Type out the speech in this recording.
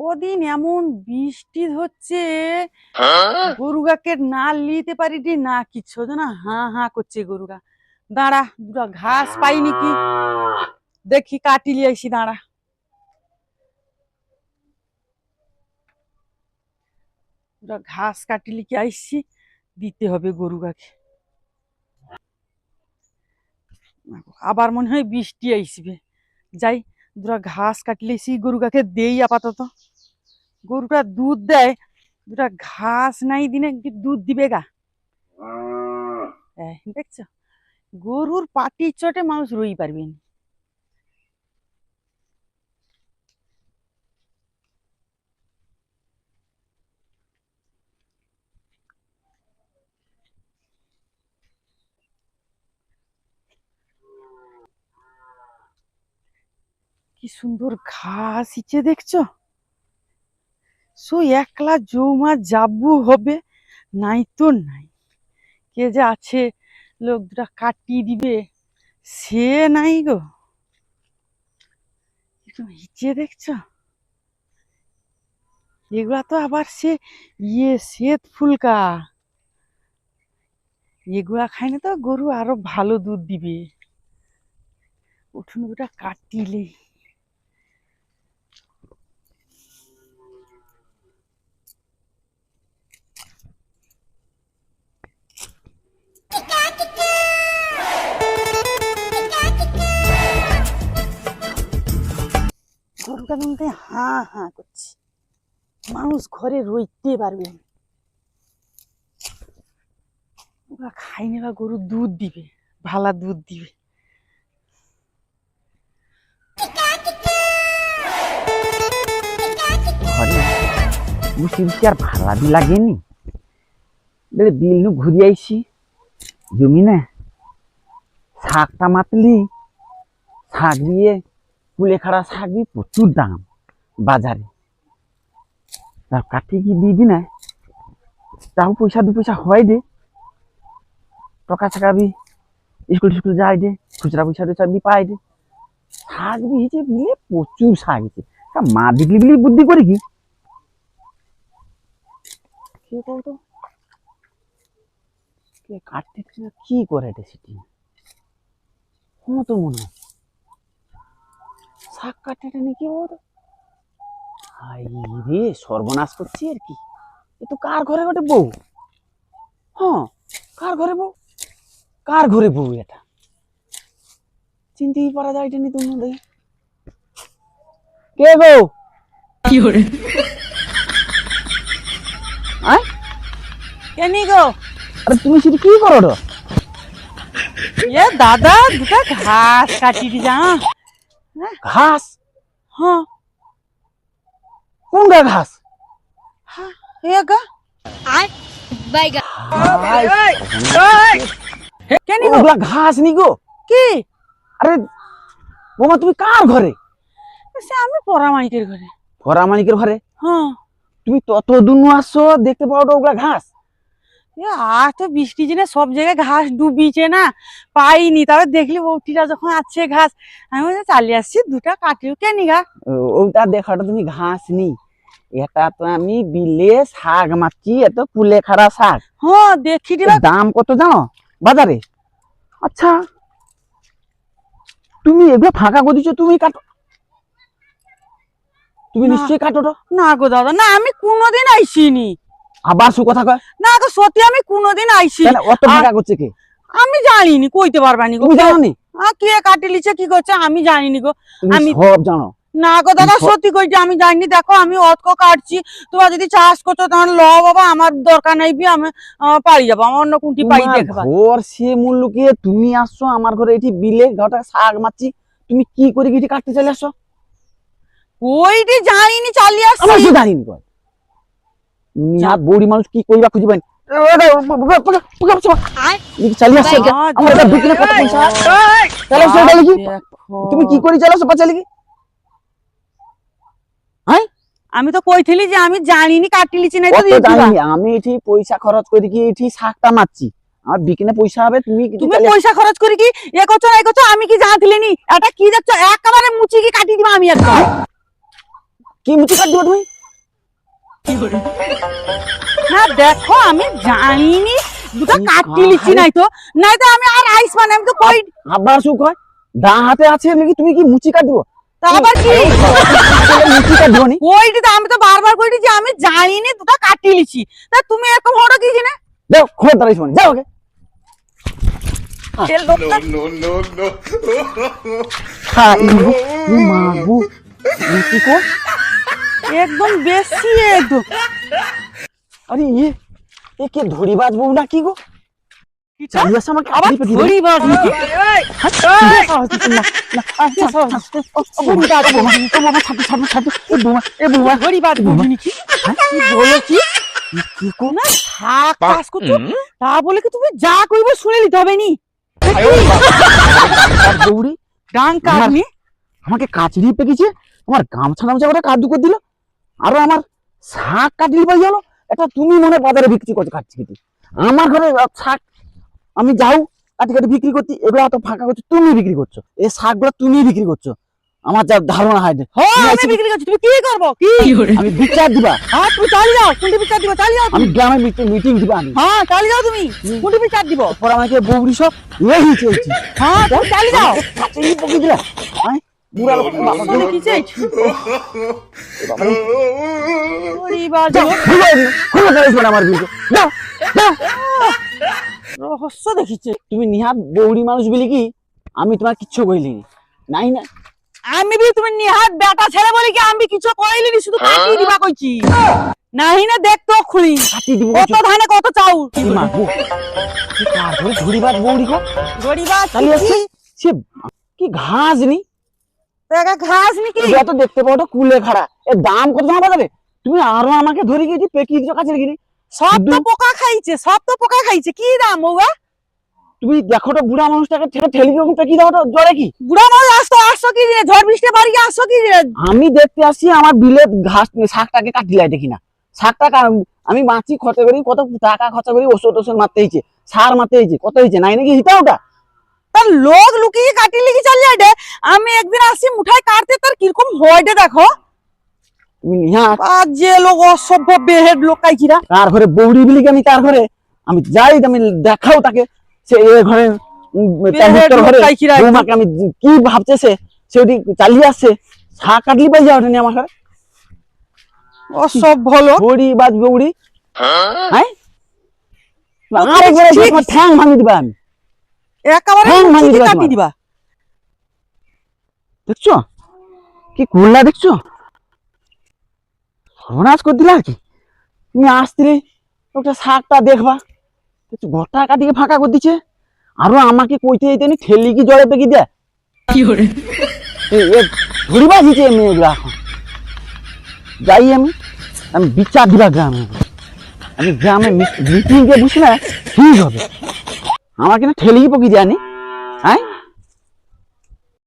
কদিন এমন বৃষ্টি হচ্ছে গরুগাকে না লিতে পারি রে না কিচ্ছু না হা হা করছে গরুগা। দাঁড়া দুটা ঘাস পাইনি কি দেখি কাটি লিয়ে আসি দাঁড়া। দুটা ঘাস কাটি লিখে আইসি দিতে হবে গরু গাকে আবার মনে হয় বৃষ্টি আইসবে। যাই দুটা ঘাস কাটলে সেই গরুগাকে দেই আপাতত। গরুটা দুধ দেয় দুটা ঘাস নাই দিনে কি দুধ দিবে গা? এই, দেখছ? গরুর পাটির চটে মানুষ রই পারবে না। কি সুন্দর ঘাস ইচ্ছে দেখছ? সো একলা জৌমা যাবু হবে? নাই তো নাই। কে যে আছে লোক দুটা কাটিয়ে দিবে? সে নাই গো। নিচে দেখছ? এগুলা তো আবার সে ইয়ে শ্বেত ফুলকা। এগুলা খাইলে তো গরু আরও ভালো দুধ দিবে। উঠুন ওটা গরুটা বলতে হাঁ হাঁ করছে। মানুষ ঘরে রইতে পারবে না। ওরা খাই নেবা গরু দুধ দিবে, ভালা দুধ দিবে। ঘরে বসে আর ভালা বি লাগেনি? বেলে বিল নু ঘুরি আইছি জমি না শাকটা মাতলি, শাক দিয়ে কুলেখাড়া শাক দিয়ে প্রচুর দাম বাজারে। তার কাঠি কি দিবি না তাও পয়সা দু পয়সা হয় দে। টকা ছাকা বি স্কুল স্কুল যায় দে খুচরা পয়সা টুচা বি পাই দে। শাক বি হয়েছে বিলে প্রচুর শাক হয়েছে তা মা বিকলি বিলি বুদ্ধি করে কি? কাটতে কি করে এটা সেটি? হ্যাঁ তো মনে হয়। শাক কাটতে নাকি ওর? হাই রে সর্বনাশ করছি আর কি। এ তো কার ঘরে গোটে বউ? হ্যাঁ কার ঘরে বউ? কার ঘরে বউ এটা? চিনতেই পারা যায় এটা নি তুমি দেখি কে গো আয়। কেনি গো? আরে তুমি সেটা কি করো এ দাদা দুটা ঘাস কাটি দি যা ঘাস? হ্যাঁ। কোন গা ঘাস? এ গা। Baiga. কেনি গো। ওগুলা ঘাস নি গো কি? আরে বোমা তুমি কার ঘরে? সে আমি পরামাইকের ঘরে। ভরা মানিকের ঘরে? হ্যাঁ। তুমি তত দূর আসছো দেখতে পাও ওগুলা ঘাস? আর তো বৃষ্টি জেনে সব জায়গায় ঘাস ডুবিছে না পাইনি। তবে দেখলি বৌটিরা যখন আছে ঘাস আমি বলছি চালিয়ে আসছি দুটা কাটিও কেনি গা? ওটা দেখাটা তুমি ঘাস নি। এটা তো আমি বিলে শাক মারছি এত কুলে খাড়া শাক। হ্যাঁ দেখি দাম কত জানো? বাজারে? আচ্ছা। তুমি এগুলো ফাঁকা করে দিচ্ছ তুমি কাটো। তুমি নিশ্চয়ই কাটো না গো দাদা না আমি কোনোদিন আইসিনি। আবার সু কথা কয়? না গো সত্যি আমি কোনোদিন আইছি অত ফাঁকা করছে কে? আমি জানিনি কইতে পারবানি গো। জানো আ, কে কাটি লিছে কি করছে? আমি জানিনি গো। আমি- সব জানো। না গো দাদা সত্যি কইছি আমি জানিনি। দেখো আমি অতক কাটছি। তোমরা যদি চাষ করছ তাহলে ল বাবা আমার দরকার নাই বি আমি পারি যাব। আমার অন্য কোনটি পাই দেখবা। ঘর সে মূল্য কি তুমি আসছো আমার ঘরে এটি বিলে ঘরটা শাক মারছি। তুমি কি করে গিয়ে কাটতে চলে আসছো? ওইটি জানিনি চালিয়ে আসছি। সে জানিনি কয়? নিহাত বৌড়ি মানুষ কি কইবা খুঁজি পাইনি। দেখো। তুমি কি করে চালাছো পাচা লিখি? আমি তো কইছিলি যে আমি জানিনি কাটি লিছি নাই তো। জানি আমি এটি পয়সা খরচ করে কি এটি শাকটা মারছি। আমার বিকিনে পয়সা হবে তুমি তুমি পয়সা খরচ করি কি এ করছ এ করছ আমি কি জানতিলি নি এটা কি দেখছ? একেবারে মুচি কি কাটি দিবা আমি একদম। কি মুচি কাট দিবা তুমি? না দেখো আমি জানিনি। দুটো কাটি লিচি নাই তো। নাই তো আমি আর আইস মানে আমি তো কই আবার সুখ হয় দা হাতে আছে নাকি? তুমি কি মুচি কাট দিব তা আবার কি? মুচি কাট নি কইটি তো আমি তো বারবার কইটি যে আমি জানিনি দুটো কাটি লিচি তা তুমি এরকম হড়ো কি জিনে? যাও খবর দাঁড়াইছ মানে যাও ওকে লোকটা হ্যাঁ মাগু মুচি কো? একদম বেশি একদম আরে ইয়ে এ কে ধরিবাজ বউ না কি গো ধরি ধরি তা বলে কি তুমি যা কইবো শুনে নিতে হবে নি দৌড়ি ডাং কাটনি আমাকে কাচড়ি পেকেছে আমার গামছা গামছা করে কাদু করে দিল আরও আমার শাক কাটলি পাই গেল এটা তুমি মনে বাজারে বিক্রি করছ কাটছি কেটে আমার ঘরে শাক আমি যাও কাটি কাটি বিক্রি করতে এগুলো এত ফাঁকা করছ তুমি বিক্রি করছ। এই শাকগুলো তুমি বিক্রি করছ। আমার যা ধারণা হয় হ্যাঁ আমি বিক্রি করছি তুমি কি করব? কি? আমি বিচার দিবা। হ্যাঁ তুমি চালিয়ে যাও কোনটি বিচার দিব? চালিয়ে যাও আমি গ্রামে মিটিং দিবা আমি। হ্যাঁ চালিয়ে যাও তুমি। কোনটি বিচার দিব? পর আমাকে বৌড়ি সব এই চলছি। হ্যাঁ তুমি চালিয়ে যাও। কাচড়ি পকে দিলা হ্যাঁ কি খুলে আমার বিলকে রহস্য দেখিছে। তুমি নিহাত বৌড়ি মানুষ বলি কি? আমি তোমার কিচ্ছু কইলি নাই না। আমি বি তুমি নিহাত বেটা ছেলে বলি কি? আমি কিছু কইলি নি শুধু কাটি দিবা কইছি। নাহি না দেখ তো খুলি কাটি দিব কত ধানে কত চাউল। কি মাগো কি কার ধরে বৌড়ি কো গরিবা চালিয়ে আসছে সে কি ঘাস নি? ঘাস নাকি যত দেখতে পাও কুলে খাড়া। এর দাম কত জানা যাবে তুমি আরও আমাকে ধরে গিয়েছি পেকি দিছো কাছে রেখে সব তো পোকা খাইছে সব তো পোকা খাইছে কি দাম তুমি দেখো তো বুড়া মানুষটাকে ঠেলে ঠেলি দিয়ে পেকি দাও তো জড়ে কি? বুড়া মানুষ আসতো আসছো কি রে? ঝড় বৃষ্টি বাড়ি আসছো কি রে? আমি দেখতে আসছি আমার বিলে ঘাস শাকটাকে কাটিলাই দেখি না শাকটা আমি মাছি খরচা করি কত টাকা খরচা করি ওষুধ ওষুধ মারতে হয়েছে সার মারতে হয়েছে কত হয়েছে নাই নাকি? হিতা ওটা তার লোক লুকিয়ে কাটি লিখি চল যাই আমি একদিন আসি মুঠাই কাটতে তার কীরকম হয়টা দেখো। যে লোক অসভ্য বেহেড লোক কাইছিরা তার ঘরে বৌড়ি বিলি আমি তার ঘরে? আমি যাই আমি দেখাও তাকে। সে এ ঘরে আমি কি ভাবছে সে সে ওটি চালিয়ে আসছে শাক কাটলি পাই যাও ওটা নিয়ে আমার ঘরে? অসভ্য লোক। বৌড়ি বাজ বৌড়ি। হ্যাঁ? আরেকবারে ঠ্যাং ভাঙি দিবা আমি। একেবারে হ্যাঁ, লুকিয়ে দিবা কাটি তোমার। দিবা। দেখছ? কি করলা দেখছ? সর্বনাশ করে দিলা আর কি? তুমি আসছিলে ওটা শাকটা দেখবা। দেখছ গোটা কাটিকে ফাঁকা করে দিচ্ছে। আরও আমাকে কইতে যেতে নি ঠেলি কি জলে পেকি দেয়? মেয়েগুলো এখন। যাই আমি আমি বিচার দিবা গ্রামে। আমি গ্রামে মিটিং বুঝি না ঠিক হবে? আমাকে না ঠেলি পকি জানি হ্যাঁ?